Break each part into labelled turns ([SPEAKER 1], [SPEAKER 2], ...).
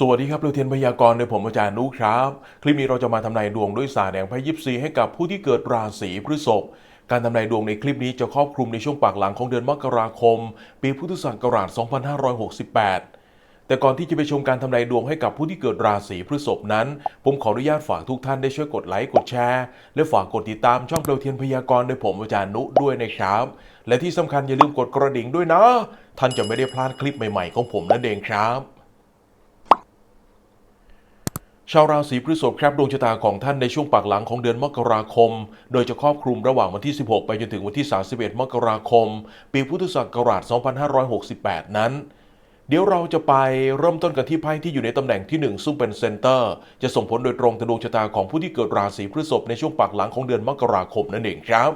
[SPEAKER 1] สวัสดีครับเราเทียนพยากรณ์โดยผมอาจารย์นุครับ คลิปนี้เราจะมาทำนายดวงด้วยศาสตร์แห่งไพ่ยิปซีให้กับผู้ที่เกิดราศีพฤษภการทำนายดวงในคลิปนี้จะครอบคลุมในช่วงปากหลังของเดือนมกราคม ปีพุทธศักราช 2568 แต่ก่อนที่จะไปชมการทำนายดวงให้กับผู้ที่เกิดราศีพฤษภนั้น ผมขออนุญาตฝากทุกท่านได้ช่วยกดไลค์กดแชร์และฝากกดติดตามช่องเปลวเทียนพยากรณ์โดยผมอาจารย์นุด้วยนะครับ และที่สำคัญอย่าลืมกดกระดิ่งด้วยนะ ท่านจะไม่ได้พลาดคลิปใหม่ๆของผมนั่นเองครับ ชาวราศีพฤษภครับดวงชะตาของท่านในช่วงปากหลังของเดือนมกราคม โดยจะครอบคลุมระหว่างวันที่ 16 ไปจนถึงวันที่ 31 มกราคม ปีพุทธศักราช 2568 นั้น เดี๋ยวเราจะไปเริ่มต้นกันที่ไพ่ที่อยู่ในตำแหน่งที่ 1 ซึ่งเป็นเซนเตอร์ จะส่งผลโดยตรงต่อดวงชะตาของผู้ที่เกิดราศีพฤษภในช่วงปากหลังของเดือนมกราคมนั่นเองครับ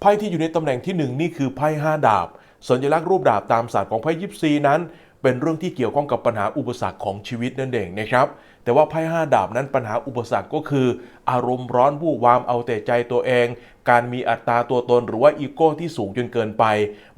[SPEAKER 1] ไพ่ที่อยู่ในตำแหน่งที่หนึ่งนี่คือไพ่ห้าดาบสัญลักษณ์รูปดาบตามศาสตร์ของไพ่ยิปซีนั้น เป็นเรื่องที่เกี่ยวข้องกับปัญหาอุปสรรคของชีวิตนั่นเองนะครับ แต่ว่าไพ่ห้าดาบนั้นปัญหาอุปสรรคก็คือ อารมณ์ร้อนวู่วามเอาแต่ใจตัวเอง การมีอัตราตัวตนหรือว่าอีโก้ที่สูงจนเกินไป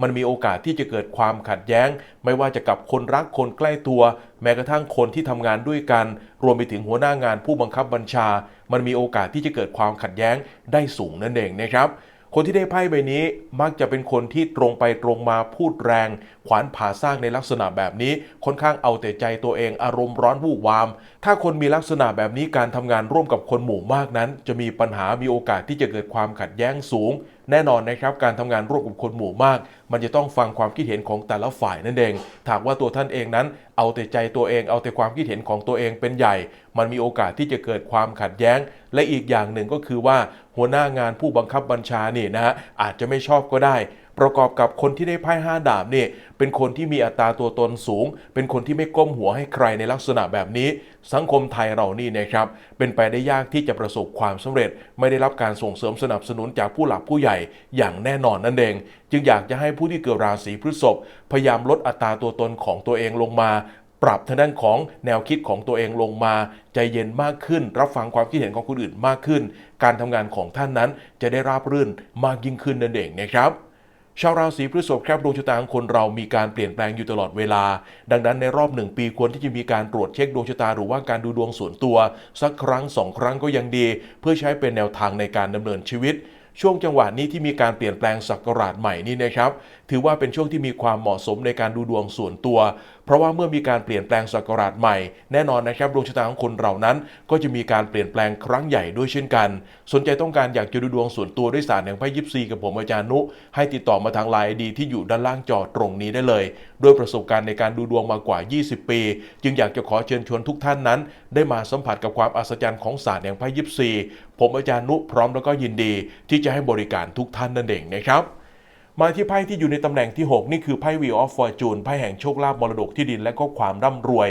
[SPEAKER 1] มันมีโอกาสที่จะเกิดความขัดแย้ง ไม่ว่าจะกับคนรักคนใกล้ตัว แม้กระทั่งคนที่ทำงานด้วยกัน รวมไปถึงหัวหน้างานผู้บังคับบัญชา มันมีโอกาสที่จะเกิดความขัดแย้งได้สูงนั่นเองนะครับ คนที่ได้ไพ่ใบนี้มักจะเป็นคนที่ตรงไปตรงมาพูดแรง ขวานผ่าสร้างในลักษณะแบบนี้ ค่อนข้างเอาแต่ใจตัวเองอารมณ์ร้อนวู่วาม ถ้าคนมีลักษณะแบบนี้การทำงานร่วมกับคนหมู่มากนั้น จะมีปัญหามีโอกาสที่จะเกิดความขัดแย้งสูงแน่นอนนะครับการทำงานร่วมกับคนหมู่มาก มันจะต้องฟังความคิดเห็นของแต่ละฝ่ายนั่นเองถากว่าตัวท่านเองนั้น เอาแต่ใจตัวเองเอาแต่ความคิดเห็นของตัวเองเป็นใหญ่ มันมีโอกาสที่จะเกิดความขัดแย้ง และอีกอย่างหนึ่งก็คือว่าหัวหน้างานผู้บังคับบัญชานี่นะฮะอาจจะไม่ชอบก็ได้ ประกอบกับคนที่ได้ไพ่ห้าดาบเนี่ยเป็นคนที่มีอัตราตัวตนสูง เป็นคนที่ไม่ก้มหัวให้ใครในลักษณะแบบนี้ สังคมไทยเรานี่นะครับ เป็นไปได้ยากที่จะประสบความสำเร็จ ไม่ได้รับการส่งเสริมสนับสนุนจากผู้หลักผู้ใหญ่อย่างแน่นอนนั่นเอง จึงอยากจะให้ผู้ที่เกิดราศีพฤษภพยายามลดอัตราตัวตนของตัวเองลงมาปรับทางด้านของแนวคิดของตัวเองลงมา ใจเย็นมากขึ้น รับฟังความคิดเห็นของคนอื่นมากขึ้น การทำงานของท่านนั้นจะได้ราบรื่นมากยิ่งขึ้นนั่นเองนะครับ ชาวราศีพฤษภครับดวงชะตาของคนเรามีการเปลี่ยนแปลงอยู่ตลอดเวลา ดังนั้นในรอบหนึ่งปีควรที่จะมีการตรวจเช็คดวงชะตาหรือว่าการดูดวงส่วนตัว สักครั้งสองครั้งก็ยังดี เพื่อใช้เป็นแนวทางในการดำเนินชีวิต ช่วงจังหวะนี้ที่มีการเปลี่ยนแปลงศักราชใหม่นี่นะครับ ถือว่าเป็นช่วงที่มีความเหมาะสมในการดูดวงส่วนตัว เพราะว่าเมื่อมีการเปลี่ยนแปลงศักราชใหม่ แน่นอนนะครับดวงชะตาของคนเรานั้น ก็จะมีการเปลี่ยนแปลงครั้งใหญ่ด้วยเช่นกัน สนใจต้องการอยากจะดูดวงส่วนตัวด้วยศาสตร์แห่งไพ่ยิปซีกับผมอาจารย์นุ ให้ติดต่อมาทางไลน์ดีที่อยู่ด้านล่างจอตรงนี้ได้เลย ด้วยประสบการณ์ในการดูดวงมากว่า 20 ปี จึงอยากจะขอเชิญชวนทุกท่านนั้น ได้มาสัมผัสกับความอัศจรรย์ของศาสตร์แห่งไพ่ยิปซีผมอาจารย์นุพร้อมแล้วก็ยินดี ที่จะให้บริการทุกท่านนั่นเองนะครับ มาที่ไพ่ที่อยู่ในตำแหน่งที่ 6 นี่คือไพ่ Wheel of Fortune ไพ่แห่งโชคลาภมรดกที่ดินและก็ความร่ำรวย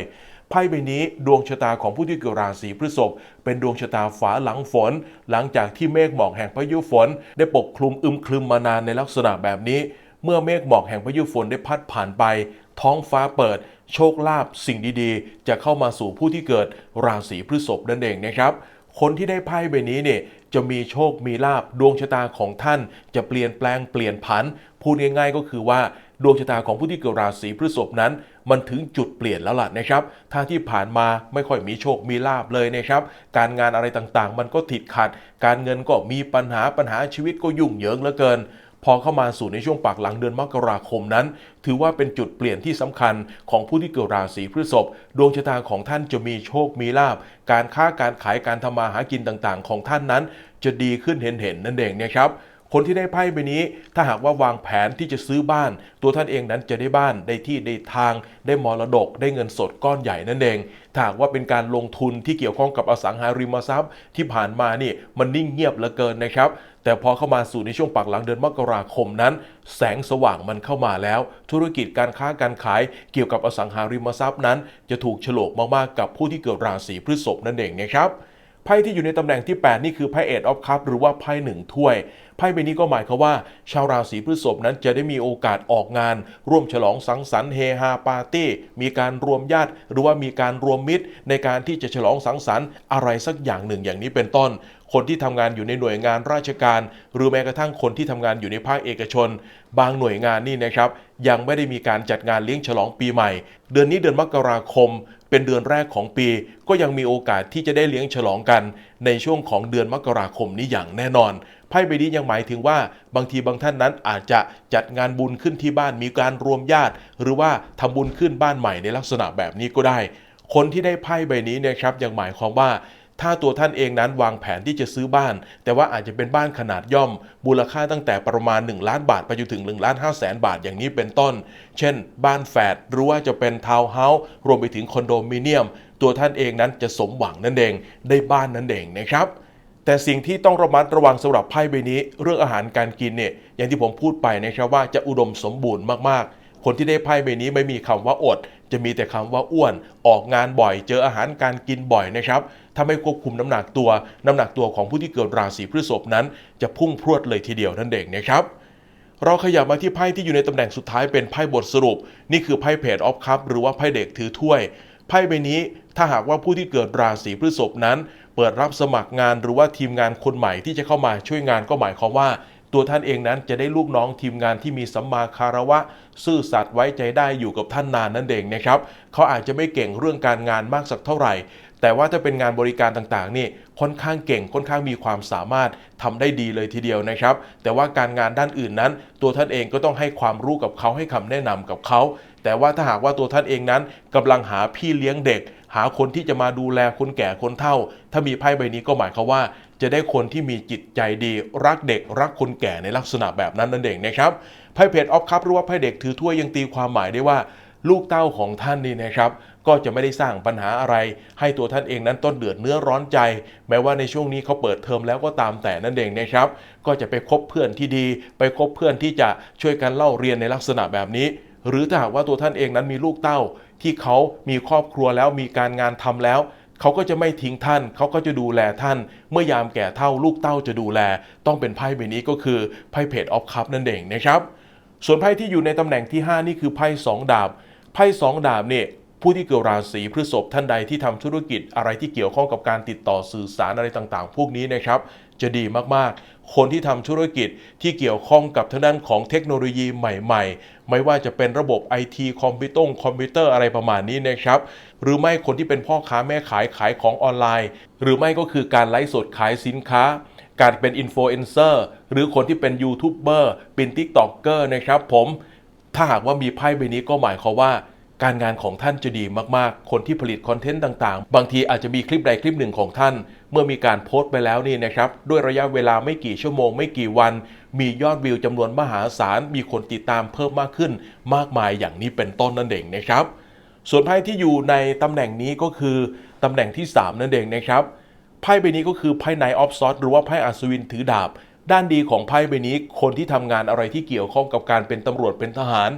[SPEAKER 1] ไพ่ใบนี้ดวงชะตาของผู้ที่เกิดราศีพฤษภเป็นดวงชะตาฝาหลังฝน หลังจากที่เมฆหมอกแห่งพายุฝน ได้ปกคลุมอึมครึมมานานในลักษณะแบบนี้ เมื่อเมฆหมอกแห่งพายุฝนได้พัดผ่านไป ท้องฟ้าเปิด โชคลาภสิ่งดีๆ จะเข้ามาสู่ผู้ที่เกิดราศีพฤษภนั่นเองนะครับคนที่ได้ไพ่ใบนี้เนี่ย จะมีโชคมีลาบดวงชะตาของท่าน จะเปลี่ยนแปลงเปลี่ยนผัน พูดง่ายๆ ก็คือว่าดวงชะตาของผู้ที่เกิดราศีพฤษภนั้น มันถึงจุดเปลี่ยนแล้วล่ะนะครับ ถ้าที่ผ่านมาไม่ค่อยมีโชคมีลาบเลยนะครับ การงานอะไรต่างๆ มันก็ติดขัด การเงินก็มีปัญหาปัญหาชีวิตก็ยุ่งเหยิงเหลือเกิน พอเข้ามาสู่ในช่วงปากหลังเดือนมกราคมนั้น ถือว่าเป็นจุดเปลี่ยนที่สำคัญของผู้ที่เกิดราศีพฤษภดวงชะตาของท่านจะมีโชคมีลาบ การค้าการขายการทำมาหากินต่างๆ ของท่านนั้น จะดีขึ้นเห็นๆนั่นเองนะครับ คนที่ได้ไพ่ใบนี้ ถ้าหากว่าวางแผนที่จะซื้อบ้าน ตัวท่านเองนั้นจะได้บ้านได้ที่ได้ทาง ได้มรดก ได้เงินสดก้อนใหญ่นั่นเองถ้าหากว่าเป็นการลงทุนที่เกี่ยวข้องกับอสังหาริมทรัพย์ ที่ผ่านมานี่มันนิ่งเงียบเหลือเกินนะครับแต่พอเข้ามาสู่ในช่วงปากหลังเดือนมกราคมนั้น แสงสว่างมันเข้ามาแล้ว ธุรกิจการค้าการขายเกี่ยวกับอสังหาริมทรัพย์นั้น จะถูกฉลกมากๆกับผู้ที่เกิดราศีพฤษภนั่นเองนะครับไพ่ที่อยู่ในตำแหน่งที่ 8 นี่คือไพ่เอ็ดออฟคัพหรือว่าไพ่หนึ่งถ้วย พ่ใบนี้ก็หมายความว่า ชาวราศีพฤษภนั้นจะได้มีโอกาสออกงาน ร่วมฉลองสังสรรค์เฮฮาปาร์ตี้มีการรวมญาติ หรือว่ามีการรวมมิตร ในการที่จะฉลองสังสรรค์อะไรสักอย่างหนึ่งอย่างนี้เป็นต้น คนที่ทำงานอยู่ในหน่วยงานราชการ หรือแม้กระทั่งคนที่ทำงานอยู่ในภาคเอกชน บางหน่วยงานนี่นะครับ ยังไม่ได้มีการจัดงานเลี้ยงฉลองปีใหม่ เดือนนี้เดือนมกราคมเป็นเดือนแรกของปี ก็ยังมีโอกาสที่จะได้เลี้ยงฉลองกัน ในช่วงของเดือนมกราคมนี้อย่างแน่นอน ไพ่ใบนี้ยังหมายถึงว่าบางทีบางท่านนั้นอาจจะจัดงานบุญขึ้นที่บ้านมีการรวมญาติ หรือว่าทำบุญขึ้นบ้านใหม่ในลักษณะแบบนี้ก็ได้ คนที่ได้ไพ่ใบนี้เนะครับยังหมายความว่าถ้าตัวท่านเองนั้นวางแผนที่จะซื้อบ้าน แต่ว่าอาจจะเป็นบ้านขนาดย่อม มูลค่าตั้งแต่ประมาณ 1 ล้านบาทไปจนถึง1ล้าน5แสนบาทอย่างนี้เป็นต้น เช่น บ้านแฝดหรือว่าจะเป็นทาวน์เฮาส์รวมไปถึงคอนโดมิเนียม ตัวท่านเองนั้นจะสมหวังนั่นเองได้บ้านนั่นเองนะครับ แต่สิ่งที่ต้องระมัดระวังสำหรับไพ่ใบนี้ เรื่องอาหารการกินเนี่ยอย่างที่ผมพูดไปนะครับว่าจะอุดมสมบูรณ์มากๆ คนที่ได้ไพ่ใบนี้ไม่มีคำว่าอด จะมีแต่คำว่าอ้วน ออกงานบ่อย เจออาหารการกินบ่อยนะครับถ้าไม่ควบคุมน้ำหนักตัว น้ำหนักตัวของผู้ที่เกิดราศีพฤษภนั้น จะพุ่งพรวดเลยทีเดียวนั่นเองนะครับเราขยับมาที่ไพ่ที่อยู่ในตำแหน่งสุดท้ายเป็นไพ่บทสรุป นี่คือไพ่เพจออฟคัพหรือว่าไพ่เด็กถือถ้วยไพ่ใบนี้ถ้าหากว่าผู้ที่เกิดราศีพฤษภนั้น เปิดรับสมัครงานหรือว่าทีมงานคนใหม่ที่จะเข้ามาช่วยงานก็หมายความว่า ตัวท่านเองนั้นจะได้ลูกน้องทีมงานที่มีสัมมาคารวะ ซื่อสัตย์ไว้ใจได้อยู่กับท่านนานนั่นเองนะครับเขาอาจจะไม่เก่งเรื่องการงานมากสักเท่าไหร่ แต่ว่าถ้าเป็นงานบริการต่างๆนี่ค่อนข้างเก่งค่อนข้างมีความสามารถทำได้ดีเลยทีเดียวนะครับ แต่ว่าการงานด้านอื่นนั้น ตัวท่านเองก็ต้องให้ความรู้กับเขาให้คำแนะนำกับเขาแต่ว่าถ้าหากว่าตัวท่านเองนั้นกำลังหาพี่เลี้ยงเด็ก หาคนที่จะมาดูแลคนแก่คนเฒ่า ถ้ามีไพ่ใบนี้ก็หมายความว่า จะได้คนที่มีจิตใจดี รักเด็ก รักคนแก่ในลักษณะแบบนั้นนั่นเองนะครับไพ่เพจออฟคัพหรือว่าไพ่เด็กถือถ้วยยังตีความหมายได้ว่าลูกเต้าของท่านนี่นะครับก็จะไม่ได้สร้างปัญหาอะไร ให้ตัวท่านเองนั้นต้นเดือดเนื้อร้อนใจ แม้ว่าในช่วงนี้เขาเปิดเทอมแล้วก็ตามแต่นั่นเองนะครับ ก็จะไปคบเพื่อนที่ดี ไปคบเพื่อนที่จะช่วยกันเล่าเรียนในลักษณะแบบนี้ หรือถ้าหากว่าตัวท่านเองนั้นมีลูกเต้า ที่เขามีครอบครัวแล้วมีการงานทำแล้วเขาก็จะไม่ทิ้งท่าน เขาก็จะดูแลท่าน เมื่อยามแก่เท่าลูกเต้าจะดูแล ต้องเป็นไพ่ใบนี้ก็คือไพ่เพจออฟคัพนั่นเองนะครับ ส่วนไพ่ที่อยู่ในตำแหน่งที่ 5 นี่คือไพ่สองดาบ ไพ่สองดาบเนี่ยผู้ที่เกิดราศีพฤษภท่านใดที่ทำธุรกิจอะไรที่เกี่ยวข้องกับการติดต่อสื่อสารอะไรต่างๆ พวกนี้นะครับ จะดีมากๆ คนที่ทำธุรกิจที่เกี่ยวข้องกับทางด้านของเทคโนโลยีใหม่ๆ ไม่ว่าจะเป็นระบบไอทีคอมพิวตอร์คอมพิวเตอร์อะไรประมาณนี้นะครับ หรือไม่คนที่เป็นพ่อค้าแม่ขายขายของออนไลน์ หรือไม่ก็คือการไลฟ์สดขายสินค้า การเป็นอินฟลูเอนเซอร์หรือคนที่เป็นยูทูบเบอร์เป็นทิกตอกเกอร์นะครับผมถ้าหากว่ามีไพ่ใบนี้ก็หมายความว่าการงานของท่านจะดีมากๆ คนที่ผลิตคอนเทนต์ต่างๆ บางทีอาจจะมีคลิปใดคลิปหนึ่งของท่าน เมื่อมีการโพสต์ไปแล้วนี่นะครับด้วยระยะเวลาไม่กี่ชั่วโมงไม่กี่วัน มียอดวิวจำนวนมหาศาล มีคนติดตามเพิ่มมากขึ้น มากมายอย่างนี้เป็นต้นนั่นเองนะครับ ส่วนไพ่ที่อยู่ในตำแหน่งนี้ก็คือตำแหน่งที่ 3 นั่นเองนะครับไพ่ใบนี้ก็คือไพ่ไนออฟซอสหรือว่าไพ่อัศวินถือดาบ ด้านดีของไพ่ใบนี้คนที่ทำงานอะไรที่เกี่ยวข้องกับการเป็นตำรวจเป็นทหาร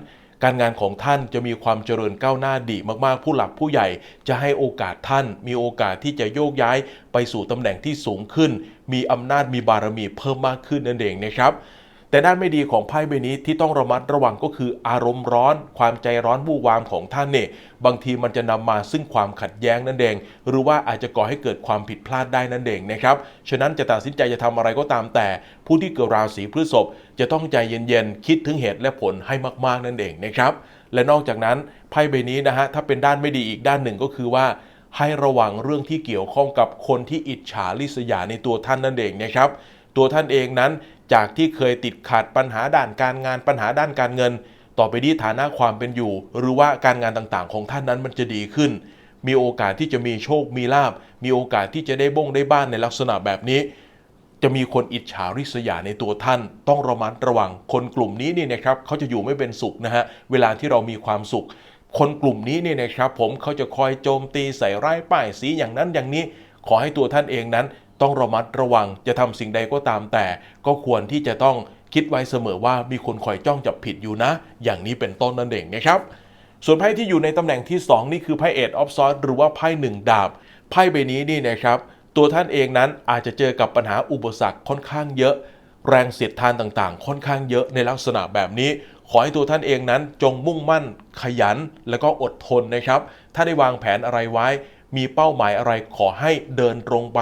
[SPEAKER 1] การงานของท่านจะมีความเจริญก้าวหน้าดีมากๆ ผู้หลักผู้ใหญ่จะให้โอกาสท่าน มีโอกาสที่จะโยกย้ายไปสู่ตำแหน่งที่สูงขึ้น มีอำนาจมีบารมีเพิ่มมากขึ้นนั่นเองนะครับ แต่ด้านไม่ดีของไพ่ใบนี้ที่ต้องระมัดระวังก็คืออารมณ์ร้อน ความใจร้อนวู่วามของท่านเนี่ยบางทีมันจะนำมาซึ่งความขัดแย้งนั่นเอง หรือว่าอาจจะก่อให้เกิดความผิดพลาดได้นั่นเองนะครับฉะนั้นจะตัดสินใจจะทำอะไรก็ตามแต่ ผู้ที่เกิดราศีพฤษภจะต้องใจเย็นๆคิดถึงเหตุและผลให้มากๆนั่นเองนะครับและนอกจากนั้นไพ่ใบนี้นะฮะถ้าเป็นด้านไม่ดีอีกด้านหนึ่งก็คือว่าให้ระวังเรื่องที่เกี่ยวข้องกับคนที่อิจฉาริษยาในตัวท่านนั่นเองนะครับ ตัวท่านเองนั้น จากที่เคยติดขัดปัญหาด้านการงานปัญหาด้านการเงิน ต่อไปนี้ฐานะความเป็นอยู่ หรือว่าการงานต่างๆ ของท่านนั้นมันจะดีขึ้น มีโอกาสที่จะมีโชคมีลาบมีโอกาสที่จะได้บ้งได้บ้านในลักษณะแบบนี้ จะมีคนอิจฉาริษยาในตัวท่าน ต้องระมัดระวังคนกลุ่มนี้นี่นะครับเขาจะอยู่ไม่เป็นสุขนะฮะเวลาที่เรามีความสุข คนกลุ่มนี้เนี่ยนะครับผมเขาจะคอยโจมตีใส่ร้ายป้ายสีอย่างนั้นอย่างนี้ขอให้ตัวท่านเองนั้น ต้องระมัดระวังจะทำสิ่งใดก็ตามแต่ ก็ควรที่จะต้องคิดไว้เสมอว่ามีคนคอยจ้องจับผิดอยู่นะ อย่างนี้เป็นต้นนั่นเองนะครับ ส่วนไพ่ที่อยู่ในตำแหน่งที่ 2 นี่คือไพ่เอ็ดออฟซอสหรือว่าไพ่หนึ่งดาบ ไพ่ใบนี้นี่นะครับ ตัวท่านเองนั้นอาจจะเจอกับปัญหาอุปสรรคค่อนข้างเยอะ แรงเสียดทานต่างๆ ค่อนข้างเยอะในลักษณะแบบนี้ ขอให้ตัวท่านเองนั้นจงมุ่งมั่น ขยัน แล้วก็อดทนนะครับ ถ้าได้วางแผนอะไรไว้ มีเป้าหมายอะไรขอให้เดินตรงไป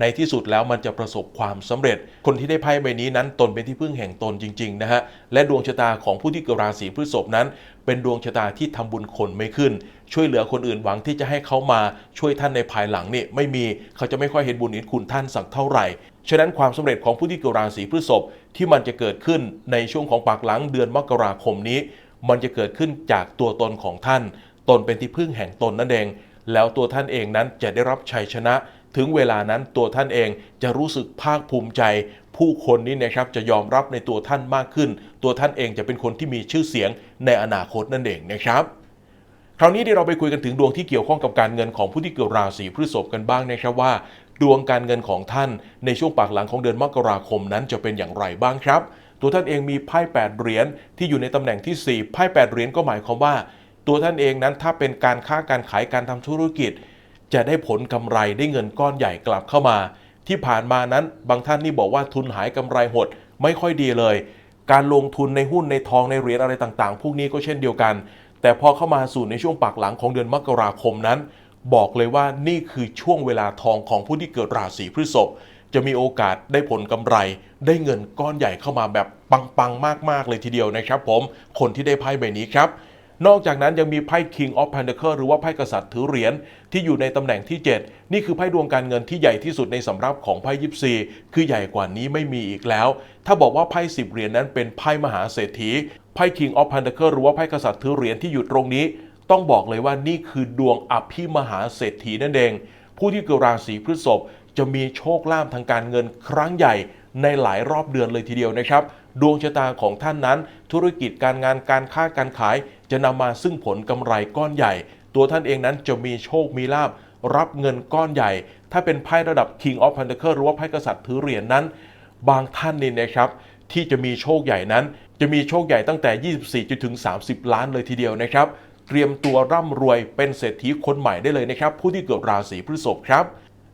[SPEAKER 1] ในที่สุดแล้วมันจะประสบความสำเร็จ คนที่ได้ไพ่ใบนี้นั้นตนเป็นที่พึ่งแห่งตนจริงๆนะฮะและดวงชะตาของผู้ที่เกิดราศีพฤษภนั้น เป็นดวงชะตาที่ทำบุญคนไม่ขึ้น ช่วยเหลือคนอื่นหวังที่จะให้เขามาช่วยท่านในภายหลังนี่ไม่มีเขาจะไม่ค่อยเห็นบุญเห็นคุณท่านสักเท่าไหร่ฉะนั้นความสำเร็จของผู้ที่เกิดราศีพฤษภที่มันจะเกิดขึ้นในช่วงของปากหลังเดือนมกราคมนี้ มันจะเกิดขึ้นจากตัวตนของท่าน ตนเป็นที่พึ่งแห่งตนนั่นเอง แล้วตัวท่านเองนั้นจะได้รับชัยชนะ ถึงเวลานั้นตัวท่านเองจะรู้สึกภาคภูมิใจ ผู้คนนี้นะครับจะยอมรับในตัวท่านมากขึ้น ตัวท่านเองจะเป็นคนที่มีชื่อเสียงในอนาคตนั่นเองนะครับคราวนี้เดี๋ยวเราไปคุยกันถึงดวงที่เกี่ยวข้องกับการเงินของผู้ที่เกิดราศีพฤษภกันบ้างนะครับว่า ดวงการเงินของท่านในช่วงปากหลังของเดือนมกราคมนั้นจะเป็นอย่างไรบ้างครับ ตัวท่านเองมีไพ่8เหรียญที่อยู่ในตำแหน่งที่ 4 ไพ่8เหรียญก็หมายความว่า ตัวท่านเองนั้นถ้าเป็นการค้าการขายการทำธุรกิจ จะได้ผลกำไรได้เงินก้อนใหญ่กลับเข้ามา ที่ผ่านมานั้นบางท่านนี่บอกว่าทุนหายกำไรหดไม่ค่อยดีเลย การลงทุนในหุ้นในทองในเหรียญอะไรต่างๆ พวกนี้ก็เช่นเดียวกัน แต่พอเข้ามาสู่ในช่วงปากหลังของเดือนมกราคมนั้น บอกเลยว่านี่คือช่วงเวลาทองของผู้ที่เกิดราศีพฤษภจะมีโอกาสได้ผลกำไร ได้เงินก้อนใหญ่เข้ามาแบบปังๆมากๆเลยทีเดียวนะครับ ผมคนที่ได้ไพ่ใบนี้ครับ นอกจากนั้นยังมีไพ่ King of Pentacles หรือว่าไพ่กษัตริย์ถือเหรียญที่อยู่ในตำแหน่งที่ 7 นี่คือไพ่ดวงการเงินที่ใหญ่ที่สุดในสำรับของไพ่ยิปซีคือใหญ่กว่านี้ไม่มีอีกแล้ว ถ้าบอกว่าไพ่10เหรียญนั้นเป็นไพ่มหาเศรษฐีไพ่ King of Pentacles หรือว่าไพ่กษัตริย์ถือเหรียญที่อยู่ตรงนี้ ต้องบอกเลยว่านี่คือดวงอภิมหาเศรษฐีนั่นเอง ผู้ที่เกิดราศีพฤษภจะมีโชคลาภทางการเงินครั้งใหญ่ในหลายรอบเดือนเลยทีเดียวนะครับ ดวงชะตาของท่านนั้น ธุรกิจการงานการค้าการขาย จะนำมาซึ่งผลกำไรก้อนใหญ่ ตัวท่านเองนั้นจะมีโชคมีลาบรับเงินก้อนใหญ่ ถ้าเป็นไพ่ระดับ King of Pentacles หรือว่าไพ่กษัตริย์ถือเหรียญนั้น บางท่านนี่นะครับที่จะมีโชคใหญ่นั้น จะมีโชคใหญ่ตั้งแต่ 24จนถึง 30 ล้านเลยทีเดียวนะครับ เตรียมตัวร่ำรวยเป็นเศรษฐีคนใหม่ได้เลยนะครับ ผู้ที่เกิดราศีพฤษภครับ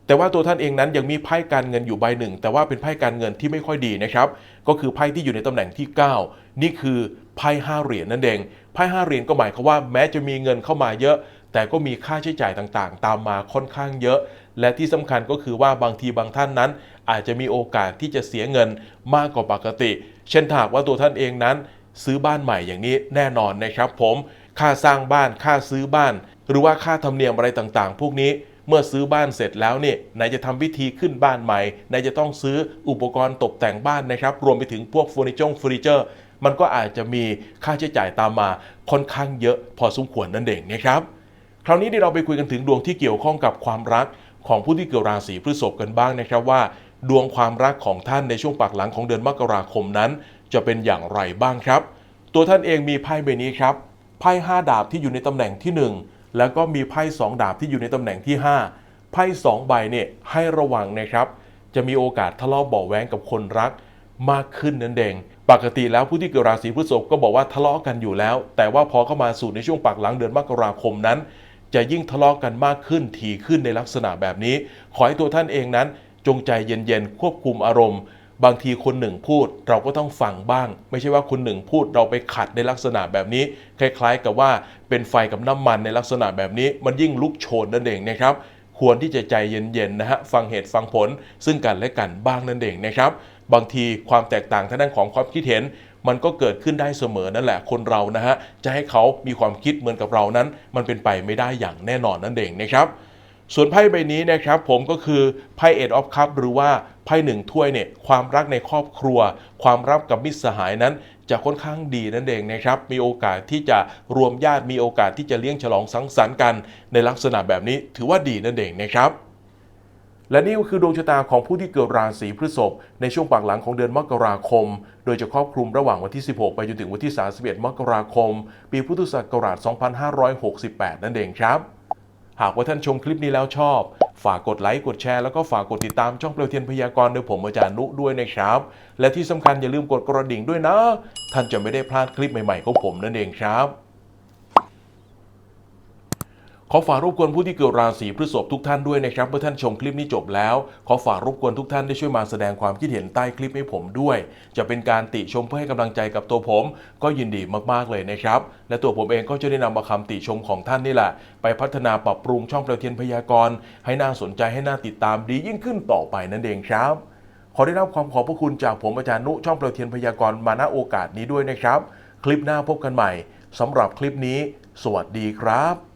[SPEAKER 1] แต่ว่าตัวท่านเองนั้นยังมีไพ่การเงินอยู่ใบหนึ่ง แต่ว่าเป็นไพ่การเงินที่ไม่ค่อยดีนะครับ ก็คือไพ่ที่อยู่ในตำแหน่งที่ 9 นี่คือไพ่ห้าเหรียญนั่นเอง ไพ่ห้าเหรียญก็หมายความว่าแม้จะมีเงินเข้ามาเยอะ แต่ก็มีค่าใช้จ่ายต่างๆ ตามมาค่อนข้างเยอะ และที่สำคัญก็คือว่าบางทีบางท่านนั้น อาจจะมีโอกาสที่จะเสียเงินมากกว่าปกติ เช่นถ้าหากว่าตัวท่านเองนั้น ซื้อบ้านใหม่อย่างนี้แน่นอนนะครับ ผม ค่าสร้างบ้าน ค่าซื้อบ้าน หรือว่าค่าธรรมเนียมอะไรต่างๆ พวกนี้ เมื่อซื้อบ้านเสร็จแล้วเนี่ยไหนจะทำพิธีขึ้นบ้านใหม่ไหนจะต้องซื้ออุปกรณ์ตกแต่งบ้านนะครับ รวมไปถึงพวกเฟอร์นิเจอร์เฟอร์นิเจอร์ มันก็อาจจะมีค่าใช้จ่ายตามมาค่อนข้างเยอะพอสมควรนั่นเองนะครับ คราวนี้เดี๋ยวเราไปคุยกันถึงดวงที่เกี่ยวข้องกับความรักของผู้ที่เกิดราศีพฤษภกันบ้างนะครับว่า ดวงความรักของท่านในช่วงปากหลังของเดือนมกราคมนั้น จะเป็นอย่างไรบ้างครับ ตัวท่านเองมีไพ่ใบนี้ครับไพ่ห้าดาบที่อยู่ในตำแหน่งที่หนึ่ง แล้วก็มีไพ่สองดาบที่อยู่ในตำแหน่งที่ห้าไพ่สองใบเนี่ยให้ระวังนะครับ จะมีโอกาสทะเลาะเบาแวงกับคนรักมากขึ้นนั่นเองปกติแล้วผู้ที่เกิดราศีพฤษภก็บอกว่าทะเลาะกันอยู่แล้ว แต่ว่าพอเข้ามาสู่ในช่วงปากหลังเดือนมกราคมนั้น จะยิ่งทะเลาะกันมากขึ้นถี่ขึ้นในลักษณะแบบนี้ ขอให้ตัวท่านเองนั้น จงใจเย็นๆควบคุมอารมณ์ บางทีคนหนึ่งพูดเราก็ต้องฟังบ้าง ไม่ใช่ว่าคนหนึ่งพูดเราไปขัดในลักษณะแบบนี้ คล้ายๆ กับว่าเป็นไฟกับน้ำมันในลักษณะแบบนี้ มันยิ่งลุกโชนนั่นเองนะครับควรที่จะใจเย็นๆนะฮะฟังเหตุฟังผล ซึ่งกันและกันบ้างนั่นเองนะครับ บางทีความแตกต่างทางด้านของความคิดเห็น มันก็เกิดขึ้นได้เสมอนั่นแหละคนเรานะฮะจะให้เขามีความคิดเหมือนกับเรานั้น มันเป็นไปไม่ได้อย่างแน่นอนนั่นเองนะครับส่วนไพ่ใบนี้นะครับผมก็คือไพ่เอ็ดออฟคัพหรือว่า ไพ่หนึ่งถ้วยเนี่ยความรักในครอบครัว ความรักกับมิตรสหายนั้น จะค่อนข้างดีนั่นเองนะครับ มีโอกาสที่จะรวมญาติมีโอกาสที่จะเลี้ยงฉลองสังสรรค์กัน ในลักษณะแบบนี้ถือว่าดีนั่นเองนะครับและนี่ก็คือดวงชะตาของผู้ที่เกิดราศีพฤษภในช่วงปากหลังของเดือนมกราคม โดยจะครอบคลุมระหว่างวันที่ 16 ไปจนถึงวันที่ 31 มกราคม ปีพุทธศักราช 2568 นั่นเองครับ หากว่าท่านชมคลิปนี้แล้วชอบ ฝากกดไลค์กดแชร์แล้วก็ฝากกดติดตามช่องเปลวเทียนพยากรณ์โดยผมอาจารย์นุด้วยนะครับ และที่สำคัญอย่าลืมกดกระดิ่งด้วยนะ ท่านจะไม่ได้พลาดคลิปใหม่ๆของผมนั่นเองครับ ขอฝากรบกวนผู้ที่เกิดราศีพฤษภทุกท่านด้วยนะครับ เมื่อท่านชมคลิปนี้จบแล้ว ขอฝากรบกวนทุกท่านได้ช่วยมาแสดงความคิดเห็นใต้คลิปให้ผมด้วย จะเป็นการติชมเพื่อให้กำลังใจกับตัวผม ก็ยินดีมากๆเลยนะครับ และตัวผมเองก็จะได้นำมาคำติชมของท่านนี่แหละ ไปพัฒนาปรับปรุงช่องประเทียนพยากรณ์ให้น่าสนใจให้น่าติดตามดียิ่งขึ้นต่อไปนั่นเองครับขอได้รับความขอบพระคุณจากผมอาจารย์นุช่องประเทียนพยากรณ์มาณโอกาสนี้ด้วยนะครับ คลิปหน้าพบกันใหม่สำหรับคลิปนี้ สวัสดีครับ